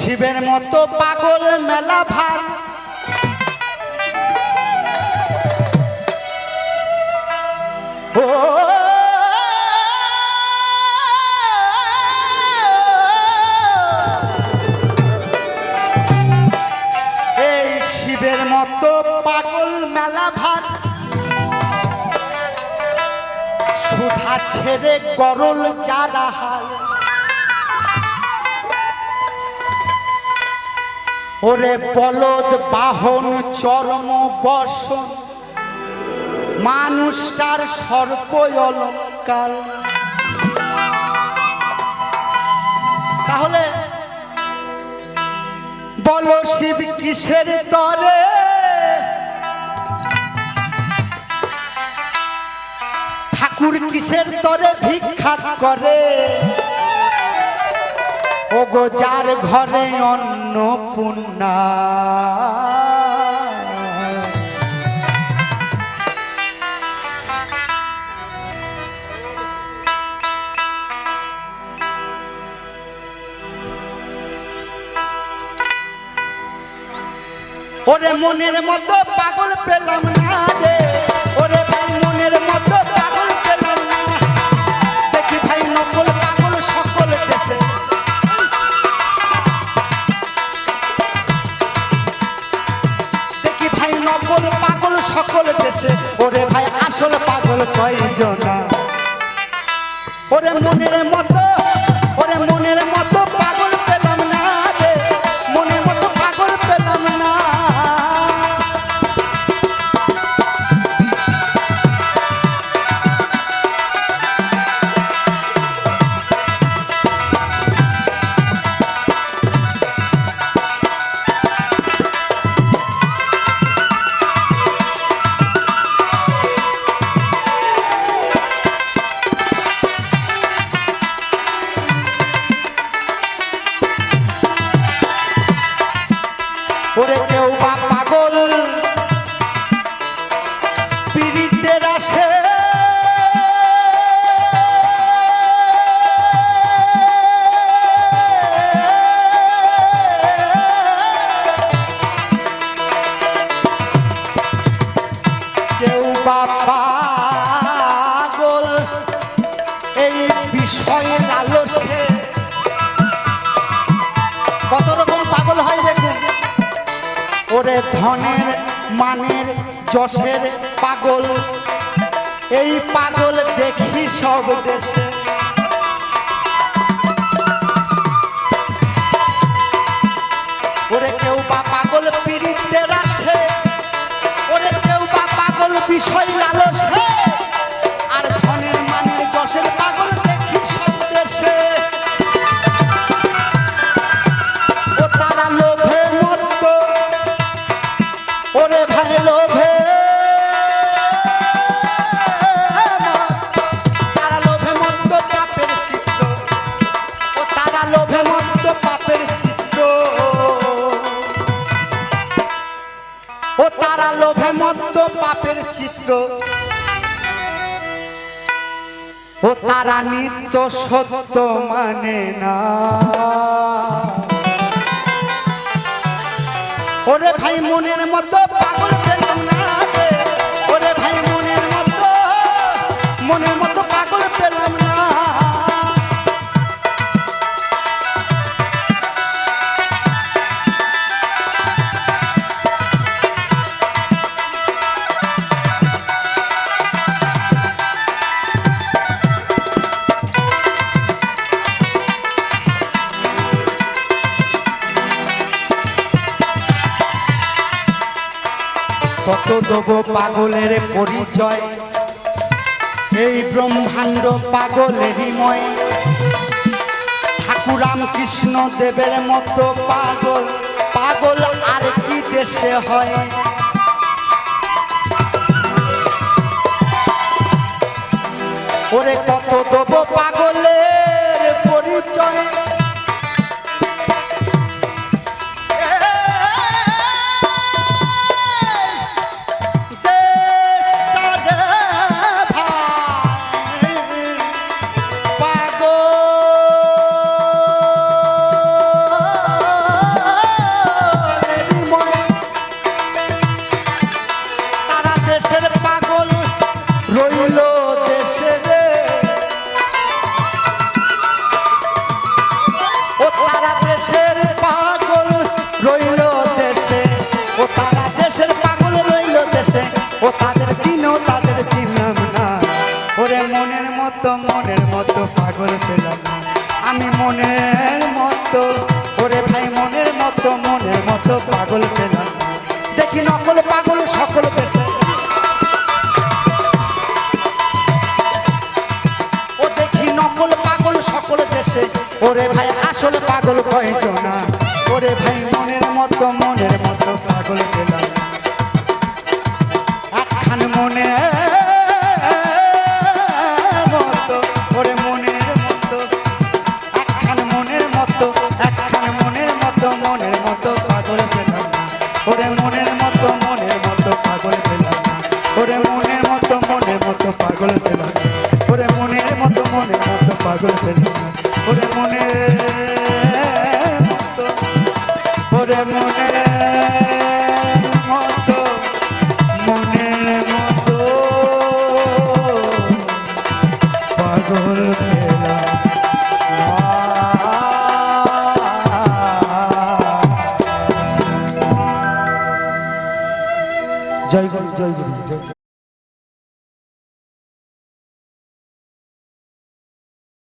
শিবের মতো পাগল মেলা ভার। ও, এই শিবের মতো পাগল মেলা ভার। সুধা ছেড়ে গরল যারা হাল ওরে বলদ বাহন চরম বসন, মানুষটার সর্প অলঙ্কার তাহলে বলো শিব কিসের তরে? ঠাকুর কিসের তরে ভিক্ষা করে? ও যার ঘরে অন্ন পুণ্যা ওরে মনের মতো পাগল পেলাম না রে। ভাই আসল পাগল কয়জনা? ওরে মনের মতো বিষয়ে লালসে কত রকম পাগল হয় দেখুন। ওরে ধনের মানের যশের পাগল। এই পাগল দেখি সব দেশে। ওরে কেউ বা পাগল পীড়িতের আসে। ওরে কেউ বা পাগল বিষয় লালসে। তারা লোভে মত্ত পাপের চিত্র। ও তারা নিত্য সত্য মানে না। ওরে ভাই মনের মতো পাগল না ওরে ভাই মনের মতো মনের মতো দেব পাগলের পরিচয়। এই ব্রহ্মাণ্ড পাগলেরই ময়। ঠাকুরাম কৃষ্ণ দেবের মতো পাগল পাগল আর কি দেশে হয়? ওরে কত দেব পাগলের পরিচয়। ও তাদের চিনো তাদের চিনলাম না। ওরে মনের মতো মনের মতো পাগল পেলাম না। আমি মনের মতো, ওরে ভাই মনের মতো মনের মতো পাগল পেলাম দেখি নকল পাগল সকল পেশে ও দেখি নকল পাগল সকল দেশে। ওরে ভাই আসল পাগল কয়েক না? ওরে ভাই মনের মতো মনের মতো পাগল পেলাম মনে, মতো, ওরে মনের মতো, একখান মনের মতো, একখান মনের মতো মনের মতো পাগল পেলাম ওরে মনের মতো মনের মতো পাগল পেলাম ওরে মনের মতো মনের মতো পাগল পেলাম ওরে মনের মতো মনের মতো পাগল পেলাম ওরে মনের মতো, ওরে মনের 加油！加油！加油！